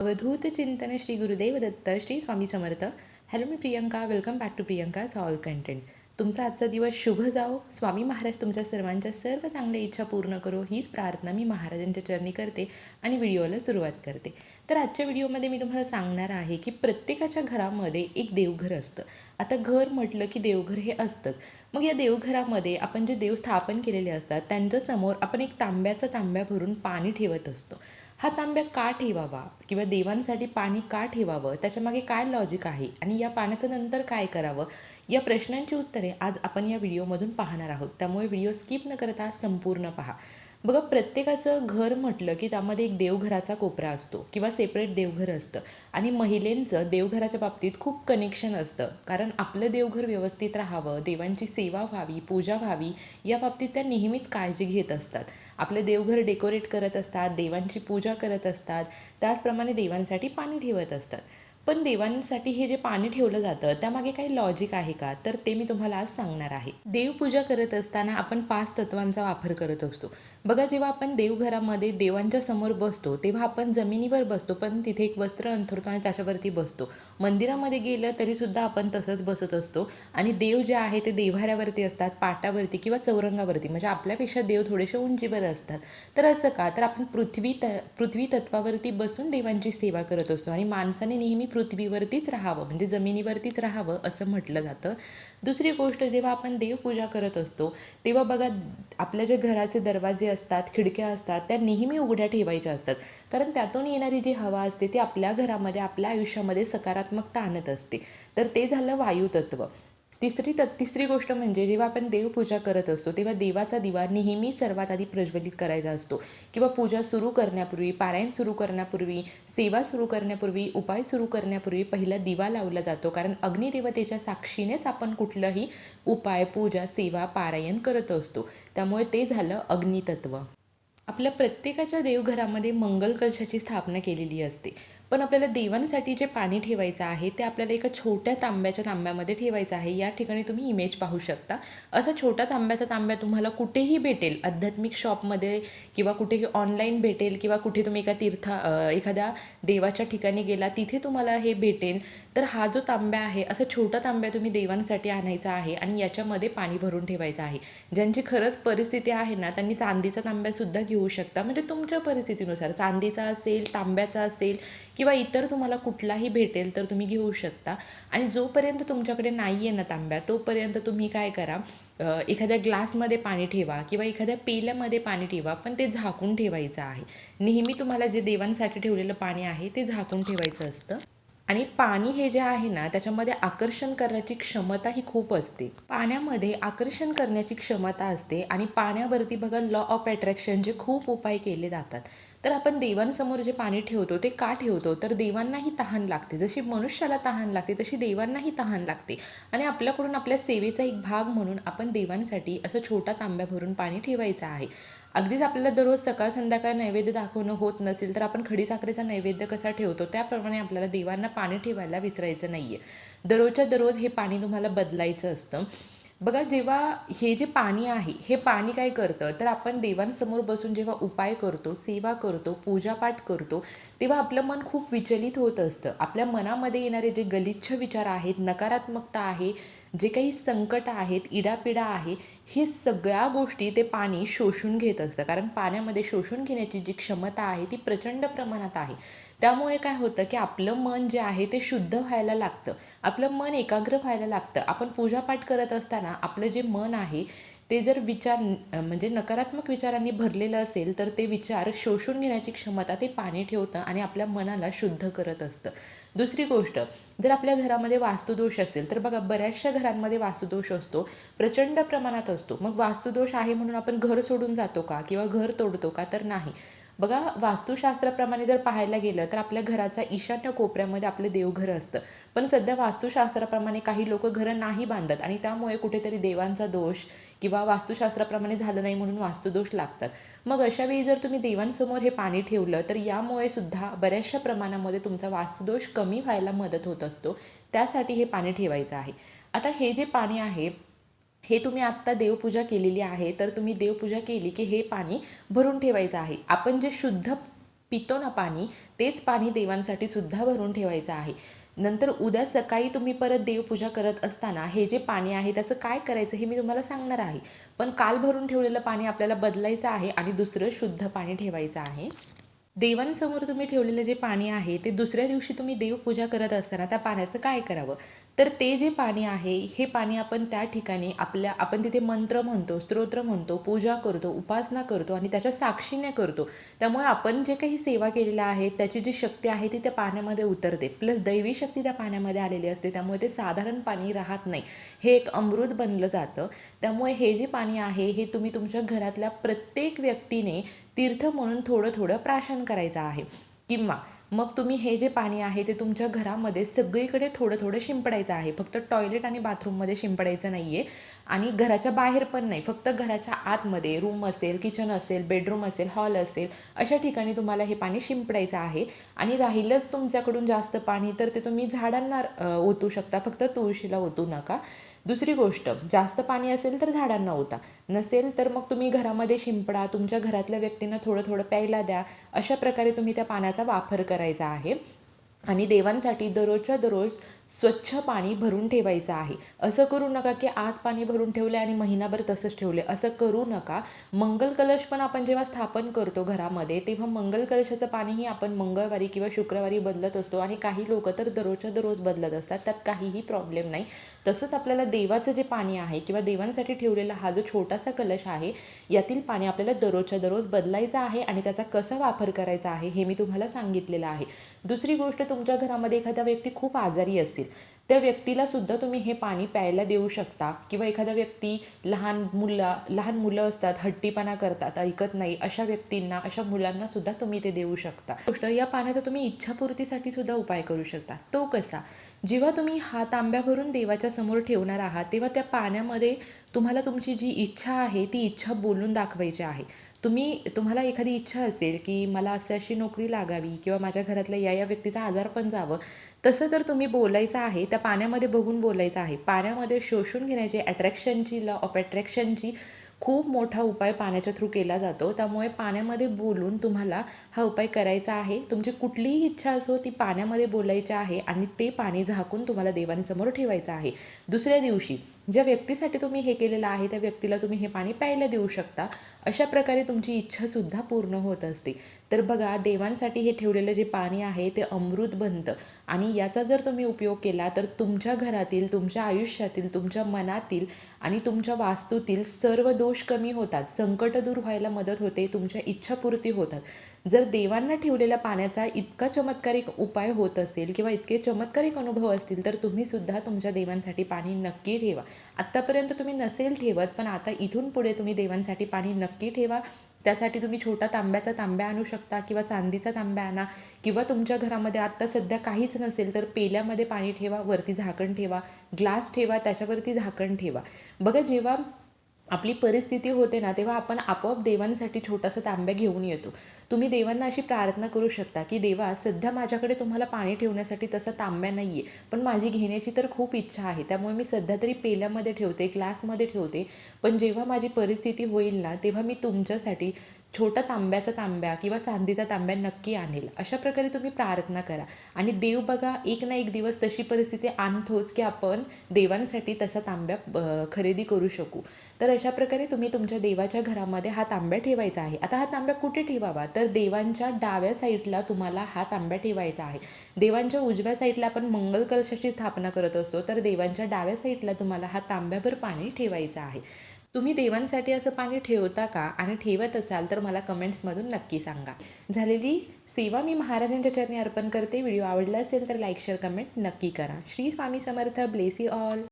अवधूत चिंतन Shri Gurudev Datta Shri Swami Samarth. Hello me Priyanka welcome back to Priyanka all content तुमचा आजचा दिवस शुभ जाओ. स्वामी महाराज तुमच्या सर्वांच्या सर्व चांगल्या इच्छा पूर्ण करो. हीच प्रार्थना मी महाराजांच्या चरणी करते आणि व्हिडिओला सुरुवात करते. तर आजच्या व्हिडिओमध्ये मी तुम्हाला सांगणार आहे की प्रत्येकाच्या घरामध्ये एक देवघर असतं. आता घर म्हटलं की देवघर हे असतंच. मग या देवघरामध्ये आपण जे देव स्थापन केलेले असतात त्यांच्यासमोर आपण एक तांब्याचा तांब्या भरून पाणी ठेवत असतो. हा तांब्या का ठेवावा? किंवा देवांसाठी पाणी का ठेवावं? त्याच्यामागे काय लॉजिक आहे? आणि या पाण्याचं नंतर काय करावं? या प्रश्नांची उत्तरे आज आपण या व्हिडिओमधून पाहणार आहोत. त्यामुळे व्हिडिओ स्किप न करता संपूर्ण पहा. बघा प्रत्येकाचं घर म्हटलं की त्यामध्ये एक देवघराचा कोपरा असतो किंवा सेपरेट देवघर असतं. आणि महिलेंचं देवघराच्या बाबतीत खूप कनेक्शन असतं. कारण आपलं देवघर व्यवस्थित राहावं देवांची सेवा व्हावी पूजा व्हावी या बाबतीत त्या नेहमीच काळजी घेत असतात. आपलं देवघर डेकोरेट करत असतात देवांची पूजा करत असतात त्याचप्रमाणे देवांसाठी पाणी ठेवत असतात. पण देवांसाठी हे जे पाणी ठेवलं जातं त्यामागे काही लॉजिक आहे का? तर ते मी तुम्हाला आज सांगणार आहे. देवपूजा करत असताना आपण पाच तत्वांचा वापर करत असतो. बघा जेव्हा आपण देवघरामध्ये देवांच्या समोर बसतो तेव्हा आपण जमिनीवर बसतो पण तिथे एक वस्त्र अंथरतो आणि त्याच्यावरती बसतो. मंदिरामध्ये गेलं तरीसुद्धा आपण तसंच बसत असतो. आणि देव जे आहे ते देव्हाऱ्यावरती असतात पाटावरती किंवा चौरंगावरती. म्हणजे आपल्यापेक्षा देव थोडेसे उंचीवर असतात. तर असं का? तर आपण पृथ्वी त पृथ्वी तत्वावरती बसून देवांची सेवा करत असतो. आणि माणसाने नेहमी पृथ्वीवरतीच राहावं म्हणजे जमिनीवरतीच राहावं असं म्हटलं जातं. दुसरी गोष्ट जेव्हा आपण देवपूजा करत असतो तेव्हा बघा आपल्या जे घराचे दरवाजे असतात खिडक्या असतात त्या नेहमी उघड्या ठेवायच्या असतात. कारण त्यातून येणारी जी हवा असते ती आपल्या घरामध्ये आपल्या आयुष्यामध्ये सकारात्मकता आणत असते. तर ते झालं वायुतत्व. तिसरी त तिसरी गोष्ट म्हणजे जेव्हा आपण देवपूजा करत असतो तेव्हा देवाचा दिवा नेहमी सर्वात आधी प्रज्वलित करायचा असतो. किंवा पूजा सुरू करण्यापूर्वी पारायण सुरू करण्यापूर्वी सेवा सुरू करण्यापूर्वी उपाय सुरू करण्यापूर्वी पहिला दिवा लावला जातो. कारण अग्निदेवतेच्या साक्षीनेच आपण कुठलंही उपाय पूजा सेवा पारायण करत असतो. त्यामुळे ते झालं अग्नितत्व. आपल्या प्रत्येकाच्या देवघरामध्ये मंगल कलशाची स्थापना केलेली असते. पण आपल्याला देवांसाठी जे पाणी ठेवायचं आहे ते आपल्याला एका छोट्या तांब्याच्या तांब्यामध्ये ठेवायचं आहे. या ठिकाणी तुम्ही इमेज पाहू शकता. असा छोटा तांब्याचा तांब्या तुम्हाला कुठेही भेटेल आध्यात्मिक शॉपमध्ये किंवा कुठेही ऑनलाईन भेटेल किंवा कुठे तुम्ही एका तीर्था एखाद्या देवाच्या ठिकाणी गेला तिथे तुम्हाला हे भेटेल. तर हा जो तांब्या आहे असा छोटा तांब्या तुम्ही देवांसाठी आणायचा आहे आणि याच्यामध्ये पाणी भरून ठेवायचं आहे. ज्यांची खरंच परिस्थिती आहे ना त्यांनी चांदीचा तांब्यासुद्धा घेऊ शकता. म्हणजे तुमच्या परिस्थितीनुसार चांदीचा असेल तांब्याचा असेल किंवा इतर तुम्हाला कुठलाही भेटेल तर तुम्ही घेऊ शकता. आणि जोपर्यंत तुमच्याकडे नाही आहे ना तांब्या तोपर्यंत तुम्ही काय करा एखाद्या ग्लासमध्ये पाणी ठेवा किंवा एखाद्या पेल्यामध्ये पाणी ठेवा पण ते झाकून ठेवायचं आहे. नेहमी तुम्हाला जे देवांसाठी ठेवलेलं पाणी आहे ते झाकून ठेवायचं असतं. आणि पाणी हे जे आहे ना त्याच्यामध्ये आकर्षण करण्याची क्षमता ही खूप असते. पाण्यामध्ये आकर्षण करण्याची क्षमता असते आणि पाण्यावरती बघा लॉ ऑफ अट्रॅक्शनचे खूप उपाय केले जातात. तर आपण देवांसमोर जे पाणी ठेवतो ते का ठेवतो? तर देवांनाही तहान लागते. जशी मनुष्याला तहान लागते तशी देवांनाही तहान लागते. आणि आपल्याकडून आपल्या सेवेचा एक भाग म्हणून आपण देवांसाठी असं छोटा तांब्या भरून पाणी ठेवायचं आहे. अगदीच आपल्याला दररोज सकाळ संध्याकाळ नैवेद्य दाखवणं होत नसेल तर आपण खडीसाखरेचा नैवेद्य कसा ठेवतो त्याप्रमाणे आपल्याला देवांना पाणी ठेवायला विसरायचं नाही आहे दररोजच्या दररोज हे पाणी तुम्हाला बदलायचं असतं. बघा जेव्हा हे जे पाणी आहे हे पाणी काय करतं? तर आपण देवांसमोर बसून जेव्हा उपाय करतो सेवा करतो पूजापाठ करतो तेव्हा आपलं मन खूप विचलित होत असतं. आपल्या मनामध्ये येणारे जे गलिच्छ विचार आहेत नकारात्मकता आहे जे काही संकट आहेत इडापिडा आहे हे सगळ्या गोष्टी ते पाणी शोषून घेत असतं. कारण पाण्यामध्ये शोषून घेण्याची जी क्षमता आहे ती प्रचंड प्रमाणात आहे. त्यामुळे काय होतं की आपलं मन जे आहे ते शुद्ध व्हायला लागतं. आपलं मन एकाग्र व्हायला लागतं. आपण पूजापाठ करत असताना आपलं जे मन आहे ते जर विचार म्हणजे नकारात्मक विचारांनी भरलेलं असेल तर ते विचार शोषून घेण्याची क्षमता ते पाणी ठेवतं आणि आपल्या मनाला शुद्ध करत असतं. दुसरी गोष्ट जर आपल्या घरामध्ये वास्तुदोष असेल तर बघा बऱ्याचशा घरांमध्ये वास्तुदोष असतो प्रचंड प्रमाणात असतो. मग वास्तुदोष आहे म्हणून आपण घर सोडून जातो का? किंवा घर तोडतो का? तर नाही. बघा वास्तुशास्त्राप्रमाणे जर पाहायला गेलं तर आपल्या घराचा ईशान्य कोपऱ्यामध्ये आपलं देवघर असतं. पण सध्या वास्तुशास्त्राप्रमाणे काही लोक घरं नाही बांधत आणि त्यामुळे कुठेतरी देवांचा दोष किंवा वास्तुशास्त्राप्रमाणे झालं नाही म्हणून वास्तुदोष लागतात. मग अशावेळी जर तुम्ही देवांसमोर हे पाणी ठेवलं तर यामुळे सुद्धा बऱ्याचशा प्रमाणामध्ये तुमचा वास्तुदोष कमी व्हायला मदत होत असतो. त्यासाठी हे पाणी ठेवायचं आहे. आता हे जे पाणी आहे हे तुम्ही आत्ता देवपूजा केलेली आहे तर तुम्ही देवपूजा केली की हे पाणी भरून ठेवायचं आहे. आपण जे शुद्ध पितो ना पाणी तेच पाणी देवांसाठी सुद्धा भरून ठेवायचं आहे. नंतर उद्या सकाळी तुम्ही परत देवपूजा करत असताना हे जे पाणी आहे त्याचं काय करायचं हे मी तुम्हाला सांगणार आहे. पण काल भरून ठेवलेलं पाणी आपल्याला बदलायचं आहे आणि दुसरं शुद्ध पाणी ठेवायचं आहे. देवांसमोर तुम्ही ठेवलेलं जे पाणी आहे ते दुसऱ्या दिवशी तुम्ही देवपूजा करत असताना त्या पाण्याचं काय करावं? तर ते जे पाणी आहे हे पाणी आपण त्या ठिकाणी आपल्या आपण तिथे मंत्र म्हणतो स्तोत्र म्हणतो पूजा करतो उपासना करतो आणि त्याच्या साक्षीने करतो. त्यामुळे आपण जे काही सेवा केलेल्या आहे त्याची जी शक्ती आहे ती त्या पाण्यामध्ये उतरते. प्लस दैवी शक्ती त्या पाण्यामध्ये आलेली असते त्यामुळे ते साधारण पाणी राहत नाही. हे एक अमृत बनलं जातं. त्यामुळे हे जे पाणी आहे हे तुम्ही तुमच्या घरातल्या प्रत्येक व्यक्तीने तीर्थ म्हणून थोडं थोडं प्राशन करायचं आहे. किंवा मग तुम्ही हे जे पाणी आहे ते तुमच्या घरामध्ये सगळीकडे थोडं थोडं शिंपडायचं आहे. फक्त टॉयलेट आणि बाथरूममध्ये शिंपडायचं नाही आहे आणि घराच्या बाहेर पण नाही. फक्त घराच्या आतमध्ये रूम असेल किचन असेल बेडरूम असेल हॉल असेल अशा ठिकाणी तुम्हाला हे पाणी शिंपडायचं आहे. आणि राहिलंच तुमच्याकडून जास्त पाणी तर ते तुम्ही झाडांना ओतू शकता. फक्त तुळशीला ओतू नका. दुसरी गोष्ट जास्त पाणी असेल तर झाडांना ओता. नसेल तर मग तुम्ही घरामध्ये शिंपडा तुमच्या घरातल्या व्यक्तींना थोडं थोडं प्यायला द्या. अशा प्रकारे तुम्ही त्या पाण्याचा वापर करा. करायचा आहे. आणि देवांसाठी दररोजच्या दररोज स्वच्छ पाणी भरून ठेवायचं आहे. असं करू नका की आज पाणी भरून ठेवले आणि महिनाभर तसंच ठेवले असं करू नका. मंगल कलश पण आपण जेव्हा स्थापन करतो घरामध्ये तेव्हा मंगल कलशाचं पाणीही आपण मंगळवारी किंवा शुक्रवारी बदलत असतो. आणि काही लोक तर दररोजच्या दररोज बदलत असतात. त्यात काहीही प्रॉब्लेम नाही. तसंच आपल्याला देवाचं जे पाणी आहे किंवा देवांसाठी ठेवलेला हा जो छोटासा कलश आहे यातील पाणी आपल्याला दररोजच्या दररोज बदलायचं आहे आणि त्याचा कसा वापर करायचा आहे हे मी तुम्हाला सांगितलेलं आहे. दुसरी गोष्ट तुमच्या घरामध्ये एखादा व्यक्ती खूप आजारी असेल त्या व्यक्तीला सुद्धा तुम्ही हे पाणी प्यायला देऊ शकता. किंवा एखादा व्यक्ती लहान मुला लहान मुलं असतात हट्टीपणा करतात ऐकत नाही अशा व्यक्तींना अशा मुलांना सुद्धा तुम्ही ते देऊ शकता. गोष्ट या पाण्याचा तुम्ही इच्छापूर्तीसाठी सुद्धा उपाय करू शकता. तो कसा? जेव्हा तुम्ही हा तांब्या भरून देवाच्या समोर ठेवणार आहात तेव्हा त्या पाण्यामध्ये तुम्हाला तुमची जी इच्छा आहे ती इच्छा बोलून दाखवायची आहे. तुम्ही तुम्हाला एखादी इच्छा असेल की मला असं अशी नोकरी लागावी किंवा माझ्या घरातल्या या या व्यक्तीचा आजार पण जावं तसं तर तुम्ही बोलायचं आहे त्या पाण्यामध्ये बघून बोलायचं आहे. पाण्यामध्ये शोषून घेण्याची अट्रॅक्शनची लॉ ऑफ अट्रॅक्शनची खूप मोठा उपाय पाण्याच्या थ्रू केला जातो. त्यामुळे पाण्यामध्ये बोलून तुम्हाला हा उपाय करायचा आहे. तुमची कुठलीही इच्छा असो ती पाण्यामध्ये बोलायची आहे आणि ते पाणी झाकून तुम्हाला देवांसमोर ठेवायचं आहे. दुसऱ्या दिवशी ज्या व्यक्तीसाठी तुम्ही हे केलेलं आहे त्या व्यक्तीला तुम्ही हे पाणी प्यायला देऊ शकता. अशा प्रकारे तुमची इच्छासुद्धा पूर्ण होत असते. तर बघा देवांसाठी हे ठेवलेलं जे पाणी आहे ते अमृत बनतं. आणि याचा जर तुम्ही उपयोग केला तर तुमच्या घरातील तुमच्या आयुष्यातील तुमच्या मनातील आणि तुमच्या वास्तूतील सर्व दोष कमी होतात संकट दूर व्हायला मदत होते तुमच्या इच्छापूर्ती होतात. जर देवांना ठेवलेल्या पाण्याचा इतका चमत्कारिक उपाय होत असेल किंवा इतके चमत्कारिक अनुभव असतील तर तुम्ही सुद्धा तुमच्या देवांसाठी पाणी नक्की ठेवा. आत्तापर्यंत तुम्ही नसेल ठेवत पण आता इथून पुढे तुम्ही देवांसाठी पाणी नक्की ठेवा. त्यासाठी तुम्ही छोटा तांब्याचा तांब्या आणू शकता किंवा चांदीचा तांब्या आणा किंवा तुमच्या घरामध्ये आत्ता सध्या काहीच नसेल तर पेल्यामध्ये पाणी ठेवा वरती झाकण ठेवा ग्लास ठेवा त्याच्यावरती झाकण ठेवा. बघा जेव्हा आपली परिस्थिती होते ना तेव्हा आपण आपोआप देवांसाठी छोटासा तांब्या घेऊन येतो. तुम्ही देवांना अशी प्रार्थना करू शकता की देवा सध्या माझ्याकडे तुम्हाला पाणी ठेवण्यासाठी तसा तांब्या नाही आहे पण माझी घेण्याची तर खूप इच्छा आहे. त्यामुळे मी सध्या तरी पेल्यामध्ये ठेवते ग्लासमध्ये ठेवते. पण जेव्हा माझी परिस्थिती होईल ना तेव्हा मी तुमच्यासाठी छोटा तांब्याचा तांब्या किंवा चांदीचा तांब्या नक्की आणेल. अशा प्रकारे तुम्ही प्रार्थना करा. आणि देव बघा एक ना एक दिवस तशी परिस्थिती आणतोच की आपण देवांसाठी तसा तांब्या खरेदी करू शकू. तर अशा प्रकारे तुम्ही तुमच्या देवाच्या घरामध्ये हा तांब्या ठेवायचा आहे. आता हा तांब्या कुठे ठेवावा? तर देवांच्या डाव्या साईडला तुम्हाला हा तांब्या ठेवायचा आहे. देवांच्या उजव्या साईडला आपण मंगल कलशाची स्थापना करत असतो. तर देवांच्या डाव्या साईडला तुम्हाला हा तांब्याभर पाणी ठेवायचं आहे. तुम्ही देवांसाठी असं पाणी ठेवता का आणि ठेवत असाल तर मला कमेंट्समधून नक्की सांगा. झालेली सेवा मी महाराजांच्या चरणी अर्पण करते. व्हिडिओ आवडला असेल तर लाईक शेअर कमेंट नक्की करा. श्री स्वामी समर्थ. Blessed all.